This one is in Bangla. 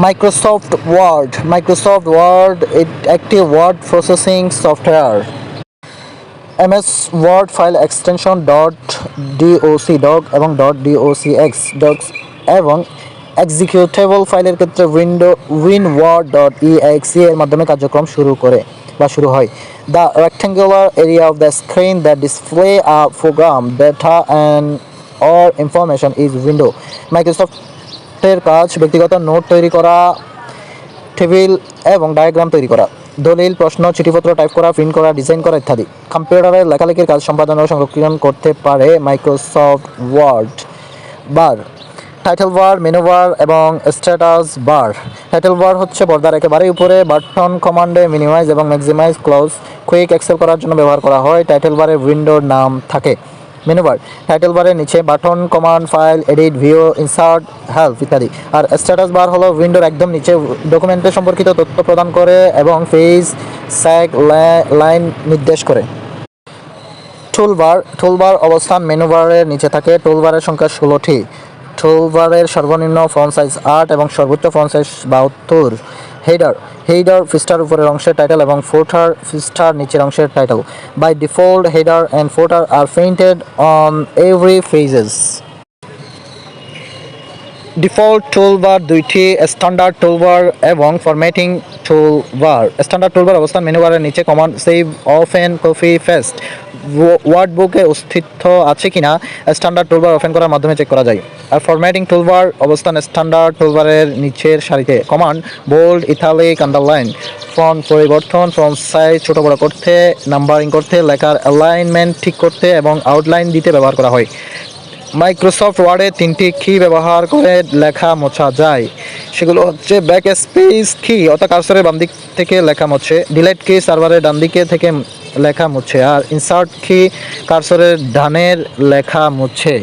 মাইক্রোসফট ওয়ার্ড মাইক্রোসফট ওয়ার্ড একটি word processing software MS word file extension dot DOC doc এবং ডট ডিওসি এক্স ডক্স এবং এক্সিকিউটেবল ফাইলের ক্ষেত্রে window win word dot EXE এর মাধ্যমে কার্যক্রম শুরু করে বা শুরু হয়। The rectangular area of the screen that display a program data and or information is window মাইক্রোসফটের কাজ, ব্যক্তিগত নোট তৈরি করা, টেবিল এবং ডায়াগ্রাম তৈরি করা, দলিল, প্রশ্ন, চিঠিপত্র টাইপ করা, প্রিন্ট করা, ডিজাইন করা ইত্যাদি। কম্পিউটারের লেখালেখির কাজ সম্পাদন ও সংরক্ষণ করতে পারে Microsoft Word bar. Title bar menu bar এবং স্ট্যাটাস বার টাইটেল বার হচ্ছে পর্দার একেবারে উপরে বাটন কমান্ডে মিনিমাইজ এবং ম্যাক্সিমাইজ ক্লোজ কুইক এক্সেল করার জন্য ব্যবহার করা হয়। টাইটেল বারে উইন্ডোর নাম থাকে। মেনু বার টাইটেল বারের নিচে button command file edit view insert help ইত্যাদি। আর স্ট্যাটাস বার হলো উইন্ডোর একদম নিচে ডকুমেন্টের সম্পর্কিত তথ্য প্রদান করে এবং পেজ স্যাগ লাইন নির্দেশ করে। টুলবার টুলবার অবস্থান মেনু বারের নিচে থাকে। টুলবারের সংখ্যা ষোলোটি টুলবারের সর্বনিম্ন ফোন সাইজ আট এবং সর্বোচ্চ ফোন সাইজ বাহাত্তর। হেডার হেডার পৃষ্ঠার উপরের অংশের টাইটেল এবং ফোটার পৃষ্ঠার নিচের অংশের title by default header and footer are printed on every pages default toolbar দুইটি স্ট্যান্ডার্ড টুলবার এবং ফরম্যাটিং টুলবার স্ট্যান্ডার্ড টুলবার অবস্থান মেনু বারের নিচে command save open copy paste word বুকে অস্তিত্ব আছে কিনা স্ট্যান্ডার্ড টুলবার ওপেন করার মাধ্যমে চেক করা যায়। আর ফরম্যাটিং টুলবার অবস্থান স্ট্যান্ডার্ড টুলবারের নিচের সারিতে command bold italic underline font পরিবর্তন ফন্ট সাইজ ছোট বড় করতে নাম্বারিং করতে, লেখার অ্যালাইনমেন্ট ঠিক করতে এবং আউটলাইন দিতে ব্যবহার করা হয়। মাইক্রোসফট ওয়ার্ডে তিনটি কি ব্যবহার করে লেখা মোছা যায়। সেগুলো হচ্ছে ব্যাক স্পেস কি অর্থাৎ কার্সরের বাম দিক থেকে লেখা মুছে। ডিলেট কি সার্ভারের ডান দিকে থেকে লেখা মুছে। আর ইনসার্ট কি? কারসরের ডানের লেখা মুছে।